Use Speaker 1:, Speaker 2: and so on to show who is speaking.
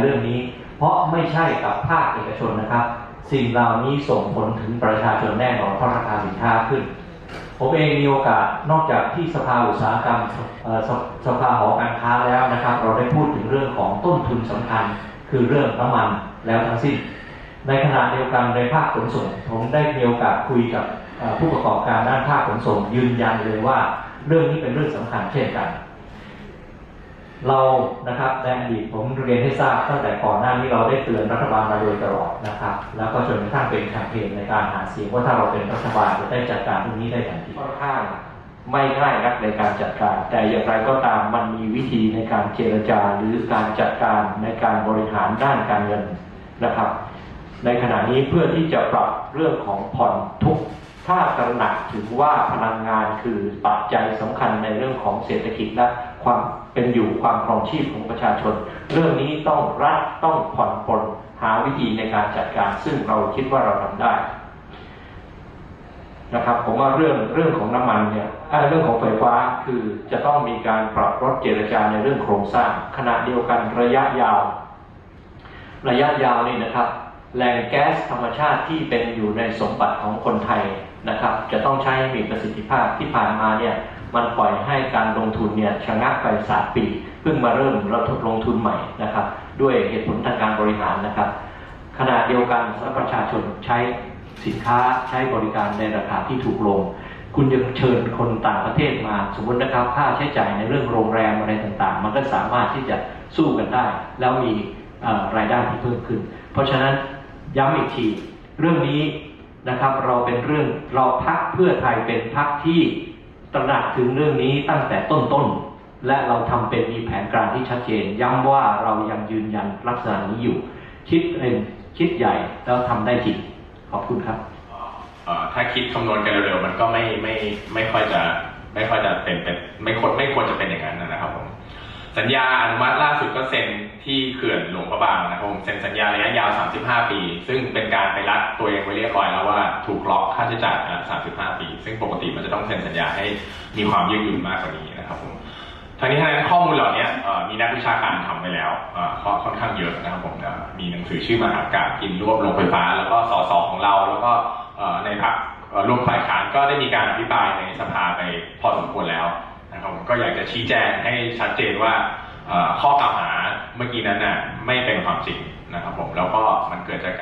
Speaker 1: เรื่องนี้ เพราะไม่ใช่กับภาคเอกชนนะครับ สิ่งเหล่านี้ส่งผลถึงประชาชนแน่นอนเพราะราคาสินค้าขึ้น ผมเองมีโอกาสนอกจากที่สภาอุตสาหกรรมสสภาหอการค้าแล้วนะครับ เราได้พูดถึงเรื่องของต้นทุนสำคัญ คือเรื่องน้ำมันแล้วทั้งสิ้น ในขณะเดียวกันในภาคขนส่งผมได้มีโอกาสคุยกับผู้ประกอบการด้านภาคขนส่งยืนยันเลยว่า เรื่องนี้เป็นเรื่องสำคัญเช่นกัน เรานะครับในอดีตผมเรียนให้ทราบตั้งแต่ก่อนหน้านี้เราได้เตือนรัฐบาลมาโดยตลอดนะครับ แล้วก็จนกระทั่งเป็นแคมเปญในการหาเสียงว่าถ้าเราเป็นรัฐบาลจะได้จัดการเรื่องนี้ได้ทันทีค่อนข้างไม่ง่ายนักในการจัดการ แต่อย่างไรก็ตามมันมีวิธีในการเจรจาหรือการจัดการในการบริหารด้านการเงินนะครับ ในขณะนี้เพื่อที่จะปรับเรื่องของผ่อนทุก ถ้าตระหนักถึงว่าพลังงานคือปัจจัยสำคัญในเรื่องของเศรษฐกิจและความเป็นอยู่ความครองชีพของประชาชน เรื่องนี้ต้องรัฐต้องผ่อนปลนหาวิธีในการจัดการ ซึ่งเราคิดว่าเราทำได้นะครับผมว่าเรื่องเรื่องของน้ำมันเนี่ยเเรื่องของไฟฟ้าคือจะต้องมีการปรับลดเจรจาในเรื่องโครงสร้างขณะเดียวกันระยะยาว ระยะยาวนี่นะครับ แหล่งแก๊สธรรมชาติที่เป็นอยู่ในสมบัติของคนไทยนะครับ จะต้องใช้มีประสิทธิภาพที่ผ่านมาเนี่ยมันปล่อยให้การลงทุนเนี่ยชะงักไปสามปีเพิ่งมาเริ่มเราลงทุนใหม่นะครับ ด้วยเหตุผลทางการบริหารนะครับ ขณะเดียวกันสำหรับประชาชนใช้สินค้าใช้บริการในราคาที่ถูกลง คุณยังเชิญคนต่างประเทศมาสมมตินะครับ ค่าใช้จ่ายในเรื่องโรงแรมอะไรต่างๆ มันก็สามารถที่จะสู้กันได้ แล้วมีรายได้ที่เพิ่มขึ้น เพราะฉะนั้น ย้ำอีกที เรื่องนี้นะครับเราเป็นเรื่องเราพักเพื่อไทยเป็นพักที่ตระหนักถึงเรื่องนี้ตั้งแต่ต้นๆและเราทำเป็นมีแผนการที่ชัดเจน ย้ำว่าเรายังยืนยันลักษณะนี้อยู่ คิดเองคิดใหญ่แล้วทำได้จริงขอบคุณครับ
Speaker 2: ถ้าคิดคำนวณกันเร็วๆมันก็ไม่ไม่ไม่ค่อยจะไม่ค่อยจะเป็นเป็นไม่ควรไม่ควรจะเป็นอย่างนั้นนะ สัญญาอนุมัติล่าสุดก็เซ็นที่เขื่อนหลวงพระบางนะครับผมเซ็นสัญญาระยะยาว 35 ปี ซึ่งเป็นการไปรัดตัวเองไว้เรียบร้อยแล้วว่าถูกล็อกค่าใช้จ่ายอะ35 ปี ซึ่งปกติมันจะต้องเซ็นสัญญาให้มีความยืดหยุ่นมากกว่านี้นะครับผมทั้งนี้ทั้งนั้นข้อมูลเหล่านี้มีนักวิชาการทำไปแล้วค่อนข้างเยอะนะครับผมมีหนังสือชื่อมหากาศกินรวบโรงไฟฟ้า แล้วก็สสของเราแล้วก็ในพรรคร่วมฝ่ายค้านก็ได้มีการอภิปรายในสภาไปพอสมควรแล้ว นะครับผมก็อยากจะชี้แจงให้ชัดเจนว่าข้อกล่าวหาเมื่อกี้นั้นน่ะไม่เป็นความจริงนะครับผมแล้วก็มันเกิดจาก